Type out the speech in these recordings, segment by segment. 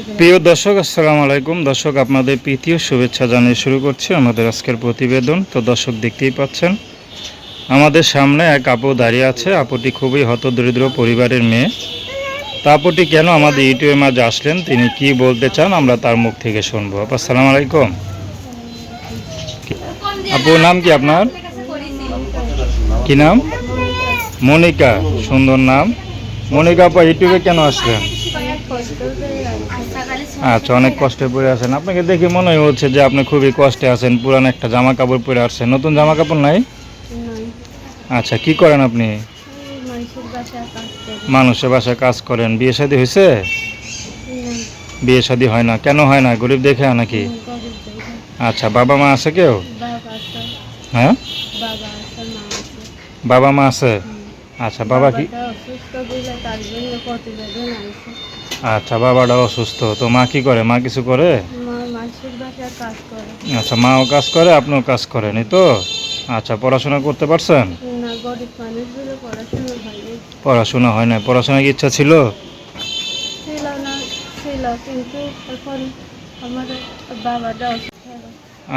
প্রিয় দর্শক, আসসালামু আলাইকুম। দর্শক, আপনাদের প্রীতীয় শুভেচ্ছা জানিয়ে শুরু করছি আমাদের আজকের প্রতিবেদন। তো দর্শক, দেখতেই পাচ্ছেন, আমাদের সামনে এক আপু দাঁড়িয়ে আছে। আপুটি খুবই হতদরিদ্র পরিবারের মেয়ে। তা আপুটি কেন আমাদের ইউটিউবের মাঝে আসলেন? তিনি কি বলতে চান? আমরা তার মুখ থেকে শুনব। আপু আলাইকুম। আপুর নাম কি আপনার? কি নাম? মনিকা। সুন্দর নাম। মনিকা আপা, ইউটিউবে কেন আসলেন? আচ্ছা অনেক কষ্টে পড়ে আছেন। আপনাকে দেখে মনে হচ্ছে যে আপনি খুবই কষ্টে আছেন পুরান একটা জামা কাপড় পরে আসছেন। নতুন জামা কাপড় নাই। আচ্ছা কি করেন আপনি? মানুষের বাসায় কাজ করেন। বিয়ে শাদী হয়েছে? বিয়ে শাদী হয় না। কেন হয় না? গরিব দেখে নাকি? আচ্ছা বাবা মা আছে কেউ? হ্যাঁ? বাবা মা আছে। আচ্ছা বাবা কি? আচ্ছা বাবাটা অসুস্থ। তো মা কি করে? মা কিছু করে? আচ্ছা মাও কাজ করে আপনিও কাজ করেন এই তো? আচ্ছা পড়াশোনা করতে পারছেন? পড়াশোনা হয় না পড়াশোনার কি ইচ্ছা ছিল?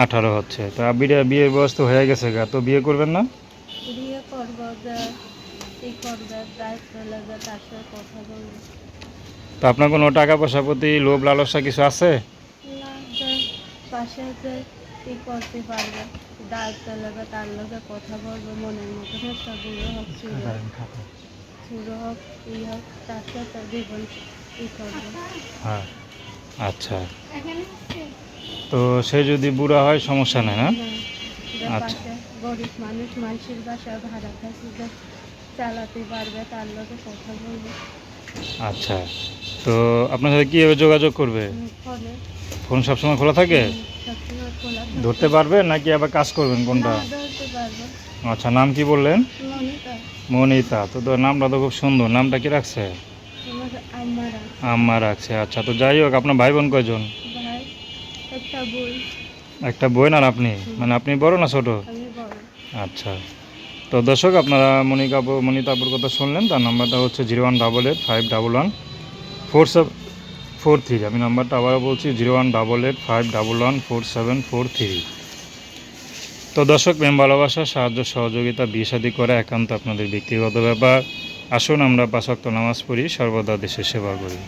আঠারো হচ্ছে। তো বিয়ে বিয়ের বয়স তো হয়ে গেছে গা তো বিয়ে করবেন না? বিয়ে করব কথা বলব। তো আপনার কোনো টাকা পয়সার প্রতি লোভ লালসা কিছু আছে? হ্যাঁ আচ্ছা। তো সে যদি বুড়া হয় সমস্যা নেই না? হ্যাঁ, আচ্ছা। পাশে গরিব মানুষ মানুষের বাসা ভাড়া চালাতে পারবে তার লগে কথা বলবে। আচ্ছা। তো আপনার সাথে কীভাবে যোগাযোগ করবে? ফোন। সবসময় খোলা থাকে। ধরতে পারবেন নাকি আবার কাজ করবেন কোনটা? আচ্ছা নাম কি বললেন? মনিতা। তো নামটা তো খুব সুন্দর। নামটা কি রাখছে? আমার আম্মা রাখছে। আচ্ছা তো যাই হোক আপনার ভাই বোন কয়জন একটা বই বোন আর আপনি মানে আপনি বড় না ছোট? আচ্ছা। তো দর্শক আপনারা মনিকা আপু মনিতা আপুর কথা শুনলেন। তার নাম্বারটা হচ্ছে zero one double eight five double one four seven four three, আমি নাম্বারটা আবারও বলছি, zero one double eight five double one four seven four three. তো দর্শক, প্রেম, ভালোবাসা, সাহায্য, সহযোগিতা, বিয়ে শাদি করা একান্ত আপনাদের ব্যক্তিগত ব্যাপার। আসুন আমরা পাশক্ত নামাজ পড়ি, সর্বদা দেশের সেবা করি।